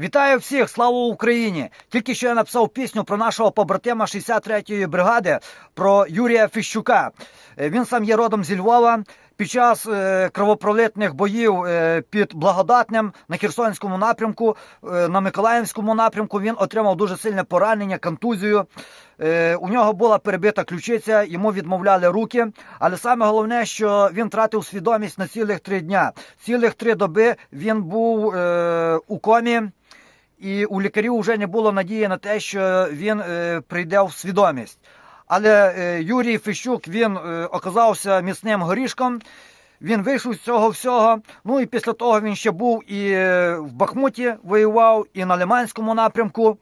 Вітаю всіх! Слава Україні! Тільки що я написав пісню про нашого побратима 63-ї бригади, про Юрія Фіщука. Е, Він сам є родом зі Львова. Під час е, кровопролитних боїв е, під Благодатним на Херсонському напрямку, на Миколаївському напрямку він отримав дуже сильне поранення, контузію. У нього була перебита ключиця, йому відмовляли руки. Але саме головне, що він втратив свідомість на цілих три дня. Цілих три доби він був у комі. І у лікарів вже не було надії на те, що він е, прийде в свідомість. Але е, Юрій Фещук він е, оказався міцним горішком. Він вийшов з цього всього. Ну і після того він ще був і в Бахмуті воював, і на Лиманському напрямку.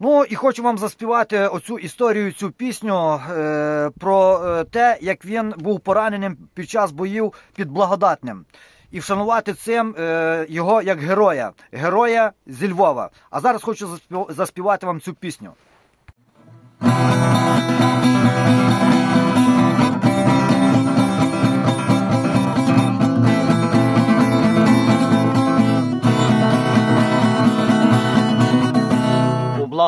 Ну і хочу вам заспівати оцю історію, цю пісню е, про те, як він був пораненим під час боїв під Благодатним. І вшанувати цим е, його як героя, героя зі Львова. А зараз хочу заспів- заспівати вам цю пісню.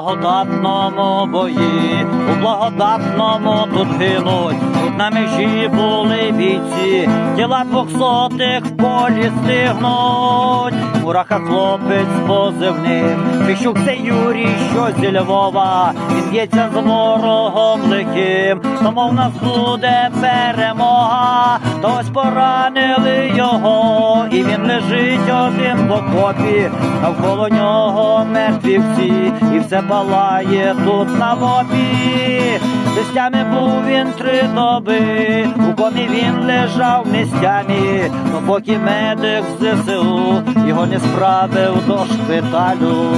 Благодатному бої, у благодатному тут гинуть, тут на межі були бійці, тіла двохсотих в полі стигнуть, у рахах хлопець позивним, Фіщук це Юрій, що зі Львова, він б'ється з ворогом лихим, тому в нас буде перемога, то ось поранили його, в окопі, навколо нього мертві всі, і все палає тут на лобі. Листями був він три доби, у комі він лежав місцями, но поки медик з ЗСУ його не справив до шпиталю.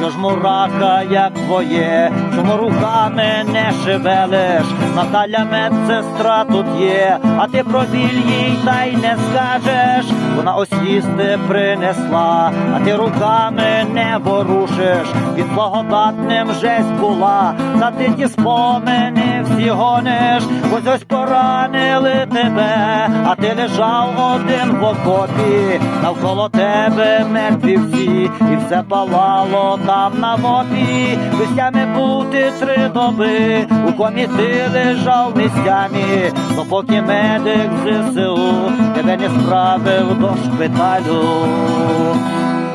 Що ж мурака, як твоє, чому руками не шевелиш? Наталя медсестра тут є, а ти про біль їй та й не скажеш. Вона ось їсти принесла, а ти руками не ворушиш. Під благодатним жесть була, та ти ті спомини всі гониш. Ось ось поранили тебе, а ти лежав один в окопі, навколо тебе мертві всі, і все палало там на мопі. Листями був ти три доби, у комі ти лежав місцями, допоки медик ЗСУ тебе не справив до шпиталю.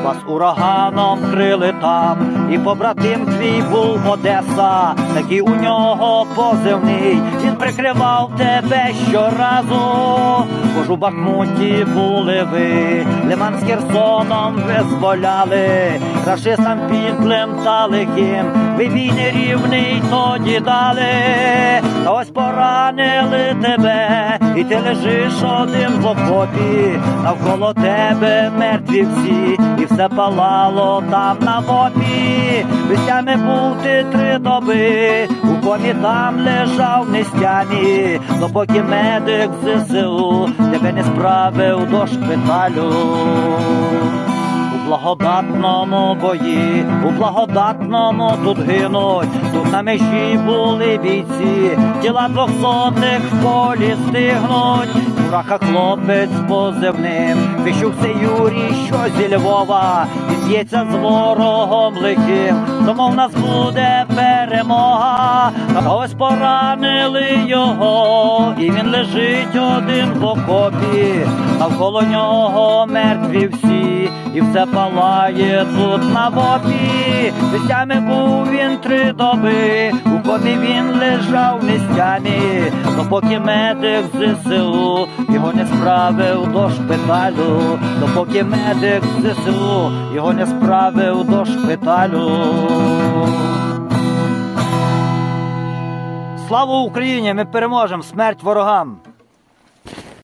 Вас ураганом крили там, і побратим твій був Одеса, такий у нього позивний, він прикривав тебе щоразу. Бо ж у Бахмуті були ви, Лиман з Херсоном визволяли, рашистам підлим та лихим, ви бій нерівний тоді дали, та ось поранили тебе, і ти лежиш один в окопі, навколо тебе мертві всі, все палало там на мопі. Вестями був ти три доби, у комі там лежав нестями, допоки медик ЗСУ тебе не справив до шпиталю. У благодатному бої, у благодатному тут гинуть, тут на межі були бійці, тіла двохсотих в полі стигнуть, у хлопець позивним, Фіщук це Юрій, що зі Львова, він б'ється з ворогом лихим, тому в нас буде перемога, ось поранили його, і він лежить один в окопі, навколо нього мертві всі, і все палає тут на вопі. Місцями був він три доби, у комі він лежав місцями, допоки медик з ЗСУ його не справив до шпиталю, допоки медик з ЗСУ його не справив до шпиталю. Слава Україні! Ми переможемо! Смерть ворогам!